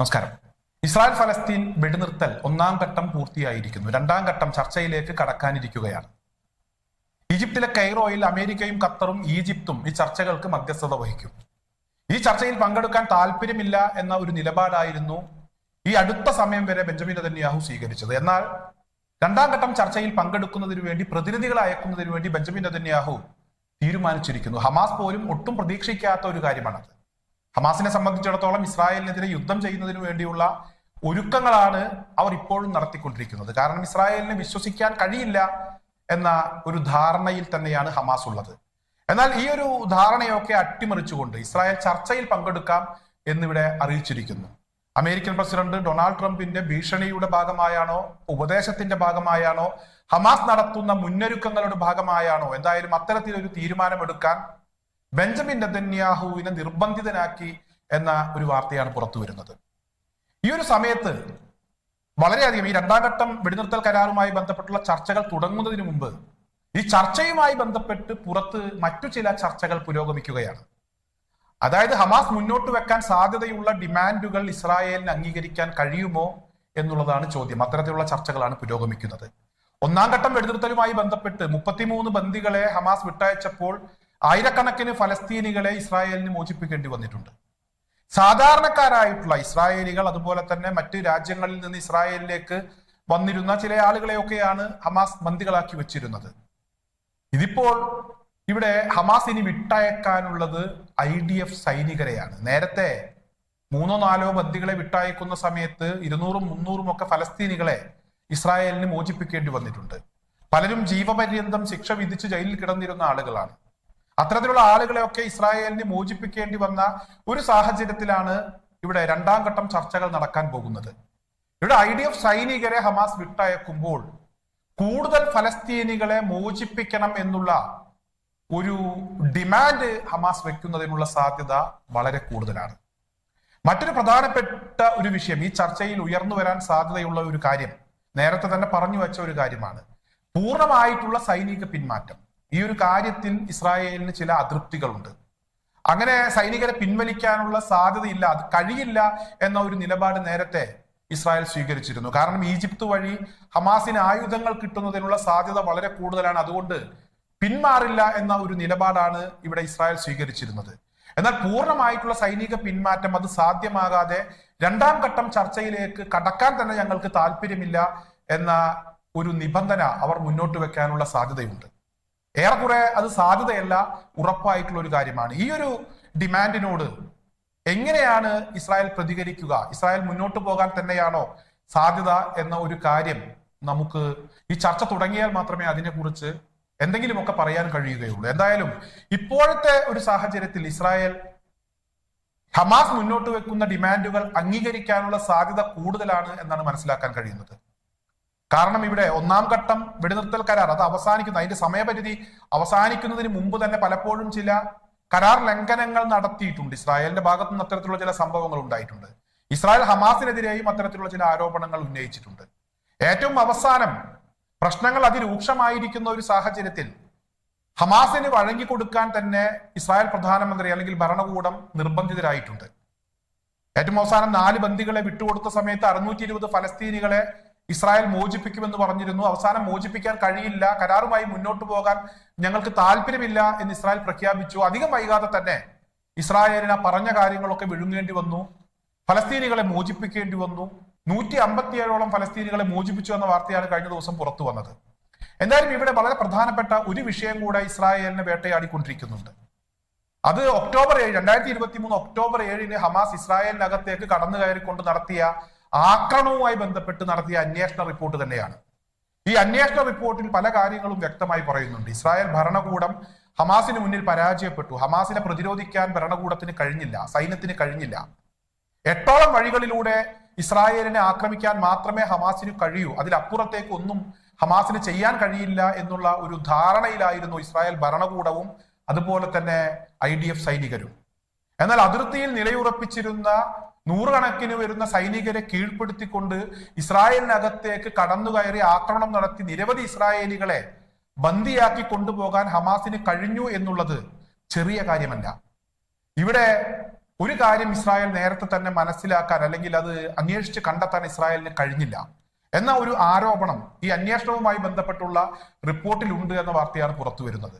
നമസ്കാരം. ഇസ്രായേൽ ഫലസ്തീൻ വെടിനിർത്തൽ ഒന്നാം ഘട്ടം പൂർത്തിയായിരിക്കുന്നു. രണ്ടാം ഘട്ടം ചർച്ചയിലേക്ക് കടക്കാനിരിക്കുകയാണ്. ഈജിപ്തിലെ കൈറോയിൽ അമേരിക്കയും ഖത്തറും ഈജിപ്തും ഈ ചർച്ചകൾക്ക് മധ്യസ്ഥത വഹിക്കും. ഈ ചർച്ചയിൽ പങ്കെടുക്കാൻ താല്പര്യമില്ല എന്ന ഒരു നിലപാടായിരുന്നു ഈ അടുത്ത സമയം വരെ ബെഞ്ചമിൻ നെതന്യാഹു സ്വീകരിച്ചത്. എന്നാൽ രണ്ടാം ഘട്ടം ചർച്ചയിൽ പങ്കെടുക്കുന്നതിന് വേണ്ടി പ്രതിനിധികളെ അയക്കുന്നതിന് വേണ്ടി ബെഞ്ചമിൻ നെതന്യാഹു തീരുമാനിച്ചിരിക്കുന്നു. ഹമാസ് പോലും ഒട്ടും പ്രതീക്ഷിക്കാത്ത ഒരു കാര്യമാണത്. ഹമാസിനെ സംബന്ധിച്ചിടത്തോളം ഇസ്രായേലിനെതിരെ യുദ്ധം ചെയ്യുന്നതിന് വേണ്ടിയുള്ള ഒരുക്കങ്ങളാണ് അവർ ഇപ്പോഴും നടത്തിക്കൊണ്ടിരിക്കുന്നത്. കാരണം ഇസ്രായേലിനെ വിശ്വസിക്കാൻ കഴിയില്ല എന്ന ഒരു ധാരണയിൽ തന്നെയാണ് ഹമാസ് ഉള്ളത്. എന്നാൽ ഈ ഒരു ധാരണയൊക്കെ അട്ടിമറിച്ചുകൊണ്ട് ഇസ്രായേൽ ചർച്ചയിൽ പങ്കെടുക്കാം എന്നിവിടെ അറിയിച്ചിരിക്കുന്നു. അമേരിക്കൻ പ്രസിഡന്റ് ഡൊണാൾഡ് ട്രംപിന്റെ ഭീഷണിയുടെ ഭാഗമായാണോ ഉപദേശത്തിന്റെ ഭാഗമായാണോ ഹമാസ് നടത്തുന്ന മുന്നൊരുക്കങ്ങളുടെ ഭാഗമായാണോ എന്തായാലും അത്തരത്തിലൊരു തീരുമാനമെടുക്കാൻ ബെഞ്ചമിൻ നെതന്യാഹുവിനെ നിർബന്ധിതനാക്കി എന്ന ഒരു വാർത്തയാണ് പുറത്തു വരുന്നത്. ഈ ഒരു സമയത്ത് വളരെയധികം ഈ രണ്ടാം ഘട്ടം വെടിനിർത്തൽ കരാറുമായി ബന്ധപ്പെട്ടുള്ള ചർച്ചകൾ തുടങ്ങുന്നതിന് മുമ്പ് ഈ ചർച്ചയുമായി ബന്ധപ്പെട്ട് പുറത്ത് മറ്റു ചില ചർച്ചകൾ പുരോഗമിക്കുകയാണ്. അതായത് ഹമാസ് മുന്നോട്ട് വെക്കാൻ സാധ്യതയുള്ള ഡിമാൻഡുകൾ ഇസ്രായേലിന് അംഗീകരിക്കാൻ കഴിയുമോ എന്നുള്ളതാണ് ചോദ്യം. അത്തരത്തിലുള്ള ചർച്ചകളാണ് പുരോഗമിക്കുന്നത്. ഒന്നാം ഘട്ടം വെടിനിർത്തലുമായി ബന്ധപ്പെട്ട് മുപ്പത്തിമൂന്ന് ബന്ദികളെ ഹമാസ് വിട്ടയച്ചപ്പോൾ ആയിരക്കണക്കിന് ഫലസ്തീനികളെ ഇസ്രായേലിന് മോചിപ്പിക്കേണ്ടി വന്നിട്ടുണ്ട്. സാധാരണക്കാരായിട്ടുള്ള ഇസ്രായേലികൾ അതുപോലെ തന്നെ മറ്റ് രാജ്യങ്ങളിൽ നിന്ന് ഇസ്രായേലിലേക്ക് വന്നിരുന്ന ചില ആളുകളെയൊക്കെയാണ് ഹമാസ് ബന്ദികളാക്കി വെച്ചിരുന്നത്. ഇതിപ്പോൾ ഇവിടെ ഹമാസ് ഇനി വിട്ടയക്കാനുള്ളത് ഐ ഡി എഫ് സൈനികരെയാണ്. നേരത്തെ മൂന്നോ നാലോ ബന്ദികളെ വിട്ടയക്കുന്ന സമയത്ത് ഇരുന്നൂറും മുന്നൂറും ഒക്കെ ഫലസ്തീനികളെ ഇസ്രായേലിന് മോചിപ്പിക്കേണ്ടി വന്നിട്ടുണ്ട്. പലരും ജീവപര്യന്തം ശിക്ഷ വിധിച്ച് ജയിലിൽ കിടന്നിരുന്ന ആളുകളാണ്. അത്തരത്തിലുള്ള ആളുകളെയൊക്കെ ഇസ്രായേലിനെ മോചിപ്പിക്കേണ്ടി വന്ന ഒരു സാഹചര്യത്തിലാണ് ഇവിടെ രണ്ടാം ഘട്ടം ചർച്ചകൾ നടക്കാൻ പോകുന്നത്. ഇവിടെ ഐ ഡി എഫ് സൈനികരെ ഹമാസ് വിട്ടയക്കുമ്പോൾ കൂടുതൽ ഫലസ്തീനികളെ മോചിപ്പിക്കണം എന്നുള്ള ഒരു ഡിമാൻഡ് ഹമാസ് വെക്കുന്നതിനുള്ള സാധ്യത വളരെ കൂടുതലാണ്. മറ്റൊരു പ്രധാനപ്പെട്ട ഒരു വിഷയം ഈ ചർച്ചയിൽ ഉയർന്നു വരാൻ സാധ്യതയുള്ള ഒരു കാര്യം നേരത്തെ തന്നെ പറഞ്ഞു വെച്ച ഒരു കാര്യമാണ്. പൂർണമായിട്ടുള്ള സൈനിക പിന്മാറ്റം. ഈ ഒരു കാര്യത്തിൽ ഇസ്രായേലിന് ചില അതൃപ്തികളുണ്ട്. അങ്ങനെ സൈനികരെ പിൻവലിക്കാനുള്ള സാധ്യതയില്ല അത് കഴിയില്ല എന്ന ഒരു നിലപാട് നേരത്തെ ഇസ്രായേൽ സ്വീകരിച്ചിരുന്നു. കാരണം ഈജിപ്ത് വഴി ഹമാസിന് ആയുധങ്ങൾ കിട്ടുന്നതിനുള്ള സാധ്യത വളരെ കൂടുതലാണ്. അതുകൊണ്ട് പിന്മാറില്ല എന്ന ഒരു നിലപാടാണ് ഇവിടെ ഇസ്രായേൽ സ്വീകരിച്ചിരുന്നത്. എന്നാൽ പൂർണമായിട്ടുള്ള സൈനിക പിന്മാറ്റം അത് സാധ്യമാകാതെ രണ്ടാം ഘട്ടം ചർച്ചയിലേക്ക് കടക്കാൻ തന്നെ ഞങ്ങൾക്ക് താല്പര്യമില്ല എന്ന ഒരു നിബന്ധന അവർ മുന്നോട്ട് വെക്കാനുള്ള സാധ്യതയുണ്ട്. ഏറെക്കുറെ അത് സാധ്യതയല്ല ഉറപ്പായിട്ടുള്ള ഒരു കാര്യമാണ്. ഈ ഒരു ഡിമാൻഡിനോട് എങ്ങനെയാണ് ഇസ്രായേൽ പ്രതികരിക്കുക? ഇസ്രായേൽ മുന്നോട്ട് പോകാൻ തന്നെയാണോ സാധ്യത എന്ന ഒരു കാര്യം നമുക്ക് ഈ ചർച്ച തുടങ്ങിയാൽ മാത്രമേ അതിനെക്കുറിച്ച് എന്തെങ്കിലുമൊക്കെ പറയാൻ കഴിയുകയുള്ളൂ. എന്തായാലും ഇപ്പോഴത്തെ ഒരു സാഹചര്യത്തിൽ ഇസ്രായേൽ ഹമാസ് മുന്നോട്ട് വെക്കുന്ന ഡിമാൻഡുകൾ അംഗീകരിക്കാനുള്ള സാധ്യത കൂടുതലാണ് എന്നാണ് മനസ്സിലാക്കാൻ കഴിയുന്നത്. കാരണം ഇവിടെ ഒന്നാം ഘട്ടം വെടിനിർത്തൽ കരാർ അത് അവസാനിക്കുന്നു. അതിന്റെ സമയപരിധി അവസാനിക്കുന്നതിന് മുമ്പ് തന്നെ പലപ്പോഴും ചില കരാർ ലംഘനങ്ങൾ നടത്തിയിട്ടുണ്ട്. ഇസ്രായേലിന്റെ ഭാഗത്തു നിന്ന് അത്തരത്തിലുള്ള ചില സംഭവങ്ങൾ ഉണ്ടായിട്ടുണ്ട്. ഇസ്രായേൽ ഹമാസിനെതിരെയും അത്തരത്തിലുള്ള ചില ആരോപണങ്ങൾ ഉന്നയിച്ചിട്ടുണ്ട്. ഏറ്റവും അവസാനം പ്രശ്നങ്ങൾ അതിരൂക്ഷമായിരിക്കുന്ന ഒരു സാഹചര്യത്തിൽ ഹമാസിന് വഴങ്ങിക്കൊടുക്കാൻ തന്നെ ഇസ്രായേൽ പ്രധാനമന്ത്രി അല്ലെങ്കിൽ ഭരണകൂടം നിർബന്ധിതരായിട്ടുണ്ട്. ഏറ്റവും അവസാനം നാല് ബന്ദികളെ വിട്ടുകൊടുത്ത സമയത്ത് അറുന്നൂറ്റി ഇരുപത് ഫലസ്തീനികളെ ഇസ്രായേൽ മോചിപ്പിക്കുമെന്ന് പറഞ്ഞിരുന്നു. അവസാനം മോചിപ്പിക്കാൻ കഴിയില്ല. കരാറുമായി മുന്നോട്ട് പോകാൻ ഞങ്ങൾക്ക് താല്പര്യമില്ല എന്ന് ഇസ്രായേൽ പ്രഖ്യാപിച്ചു. അധികം വൈകാതെ തന്നെ ഇസ്രായേലിന് പറഞ്ഞ കാര്യങ്ങളൊക്കെ വിഴുങ്ങേണ്ടി വന്നു. ഫലസ്തീനികളെ മോചിപ്പിക്കേണ്ടി വന്നു. നൂറ്റി അമ്പത്തിയേഴോളം ഫലസ്തീനികളെ മോചിപ്പിച്ചു എന്ന വാർത്തയാണ് കഴിഞ്ഞ ദിവസം പുറത്തു വന്നത്. എന്തായാലും ഇവിടെ വളരെ പ്രധാനപ്പെട്ട ഒരു വിഷയം കൂടെ ഇസ്രായേലിനെ വേട്ടയാടിക്കൊണ്ടിരിക്കുന്നുണ്ട്. അത് ഒക്ടോബർ ഏഴ് രണ്ടായിരത്തി ഇരുപത്തി മൂന്ന് ഒക്ടോബർ ഏഴിന് ഹമാസ് ഇസ്രായേലിനകത്തേക്ക് കടന്നു കയറിക്കൊണ്ട് നടത്തിയ ആക്രമണവുമായി ബന്ധപ്പെട്ട് നടത്തിയ അന്വേഷണ റിപ്പോർട്ട് തന്നെയാണ്. ഈ അന്വേഷണ റിപ്പോർട്ടിൽ പല കാര്യങ്ങളും വ്യക്തമായി പറയുന്നുണ്ട്. ഇസ്രായേൽ ഭരണകൂടം ഹമാസിന് മുന്നിൽ പരാജയപ്പെട്ടു. ഹമാസിനെ പ്രതിരോധിക്കാൻ ഭരണകൂടത്തിന് കഴിഞ്ഞില്ല സൈന്യത്തിന് കഴിഞ്ഞില്ല. എട്ടോളം വഴികളിലൂടെ ഇസ്രായേലിനെ ആക്രമിക്കാൻ മാത്രമേ ഹമാസിന് കഴിയൂ. അതിലപ്പുറത്തേക്ക് ഒന്നും ഹമാസിന് ചെയ്യാൻ കഴിയില്ല എന്നുള്ള ഒരു ധാരണയിലായിരുന്നു ഇസ്രായേൽ ഭരണകൂടവും അതുപോലെ തന്നെ ഐ സൈനികരും. എന്നാൽ അതിർത്തിയിൽ നിലയുറപ്പിച്ചിരുന്ന നൂറുകണക്കിന് വരുന്ന സൈനികരെ കീഴ്പ്പെടുത്തിക്കൊണ്ട് ഇസ്രായേലിനകത്തേക്ക് കടന്നു കയറി ആക്രമണം നടത്തി നിരവധി ഇസ്രായേലികളെ ബന്ദിയാക്കി കൊണ്ടുപോകാൻ ഹമാസിന് കഴിഞ്ഞു എന്നുള്ളത് ചെറിയ കാര്യമല്ല. ഇവിടെ ഒരു കാര്യം ഇസ്രായേൽ നേരത്തെ തന്നെ മനസ്സിലാക്കാൻ അല്ലെങ്കിൽ അത് അന്വേഷിച്ച് കണ്ടെത്താൻ ഇസ്രായേലിന് കഴിഞ്ഞില്ല. എന്ന ഒരു ആരോപണം ഈ അന്വേഷണവുമായി ബന്ധപ്പെട്ടുള്ള റിപ്പോർട്ടിലുണ്ട് എന്ന വാർത്തയാണ് പുറത്തു വരുന്നത്.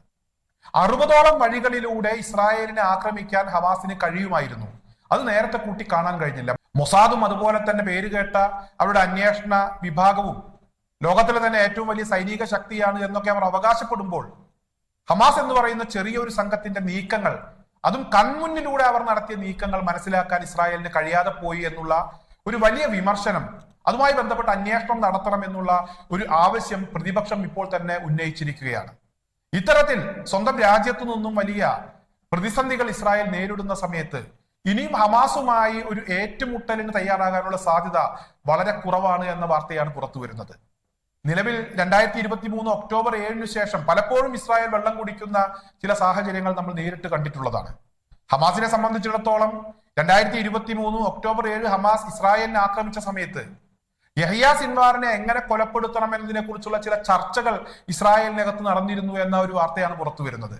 അറുപതോളം വഴികളിലൂടെ ഇസ്രായേലിനെ ആക്രമിക്കാൻ ഹമാസിന് കഴിയുമായിരുന്നു. അത് നേരത്തെ കൂട്ടി കാണാൻ കഴിഞ്ഞില്ല. മൊസാദും അതുപോലെ തന്നെ പേര് കേട്ട അവരുടെ അന്വേഷണ വിഭാഗവും ലോകത്തിലെ തന്നെ ഏറ്റവും വലിയ സൈനിക ശക്തിയാണ് എന്നൊക്കെ അവർ അവകാശപ്പെടുമ്പോൾ ഹമാസ് എന്ന് പറയുന്ന ചെറിയൊരു സംഘത്തിന്റെ നീക്കങ്ങൾ അതും കൺമുന്നിലൂടെ അവർ നടത്തിയ നീക്കങ്ങൾ മനസ്സിലാക്കാൻ ഇസ്രായേലിന് കഴിയാതെ പോയി എന്നുള്ള ഒരു വലിയ വിമർശനം അതുമായി ബന്ധപ്പെട്ട് അന്വേഷണം നടത്തണം എന്നുള്ള ഒരു ആവശ്യം പ്രതിപക്ഷം ഇപ്പോൾ തന്നെ ഉന്നയിച്ചിരിക്കുകയാണ്. ഇത്തരത്തിൽ സ്വന്തം രാജ്യത്തു നിന്നും വലിയ പ്രതിസന്ധികൾ ഇസ്രായേൽ നേരിടുന്ന സമയത്ത് ഇനിയും ഹമാസുമായി ഒരു ഏറ്റുമുട്ടലിന് തയ്യാറാകാനുള്ള സാധ്യത വളരെ കുറവാണ് എന്ന വാർത്തയാണ് പുറത്തു വരുന്നത്. നിലവിൽ രണ്ടായിരത്തി ഇരുപത്തി മൂന്ന് ഒക്ടോബർ ഏഴിന് ശേഷം പലപ്പോഴും ഇസ്രായേൽ വെള്ളം കുടിക്കുന്ന ചില സാഹചര്യങ്ങൾ നമ്മൾ നേരിട്ട് കണ്ടിട്ടുള്ളതാണ്. ഹമാസിനെ സംബന്ധിച്ചിടത്തോളം രണ്ടായിരത്തി ഇരുപത്തി മൂന്ന് ഒക്ടോബർ ഏഴ് ഹമാസ് ഇസ്രായേലിനെ ആക്രമിച്ച സമയത്ത് യഹിയ സിൻവാറിനെ എങ്ങനെ കൊലപ്പെടുത്തണം എന്നതിനെ കുറിച്ചുള്ള ചില ചർച്ചകൾ ഇസ്രായേലിനകത്ത് നടന്നിരുന്നു എന്ന ഒരു വാർത്തയാണ് പുറത്തു വരുന്നത്.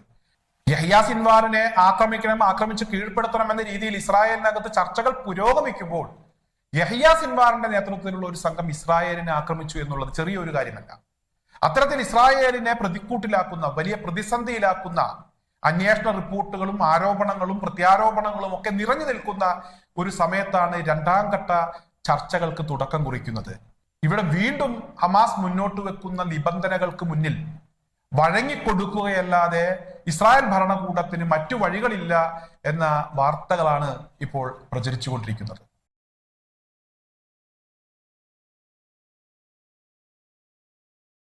യഹിയ സിൻവാറിനെ ആക്രമിക്കണം ആക്രമിച്ച് കീഴ്പ്പെടുത്തണം എന്ന രീതിയിൽ ഇസ്രായേലിനകത്ത് ചർച്ചകൾ പുരോഗമിക്കുമ്പോൾ യഹിയ സിൻവാറിന്റെ നേതൃത്വത്തിലുള്ള ഒരു സംഘം ഇസ്രായേലിനെ ആക്രമിച്ചു എന്നുള്ളത് ചെറിയൊരു കാര്യമല്ല. അത്തരത്തിൽ ഇസ്രായേലിനെ പ്രതിക്കൂട്ടിലാക്കുന്ന വലിയ പ്രതിസന്ധിയിലാക്കുന്ന അന്വേഷണ റിപ്പോർട്ടുകളും ആരോപണങ്ങളും പ്രത്യാരോപണങ്ങളും ഒക്കെ നിറഞ്ഞു നിൽക്കുന്ന ഒരു സമയത്താണ് രണ്ടാം ഘട്ട ചർച്ചകൾക്ക് തുടക്കം കുറിക്കുന്നത്. ഇവിടെ വീണ്ടും ഹമാസ് മുന്നോട്ട് വെക്കുന്ന നിബന്ധനകൾക്ക് മുന്നിൽ വഴങ്ങിക്കൊടുക്കുകയല്ലാതെ ഇസ്രായേൽ ഭരണകൂടത്തിന് മറ്റു വഴികളില്ല എന്ന വാർത്തകളാണ് ഇപ്പോൾ പ്രചരിച്ചുകൊണ്ടിരിക്കുന്നത്.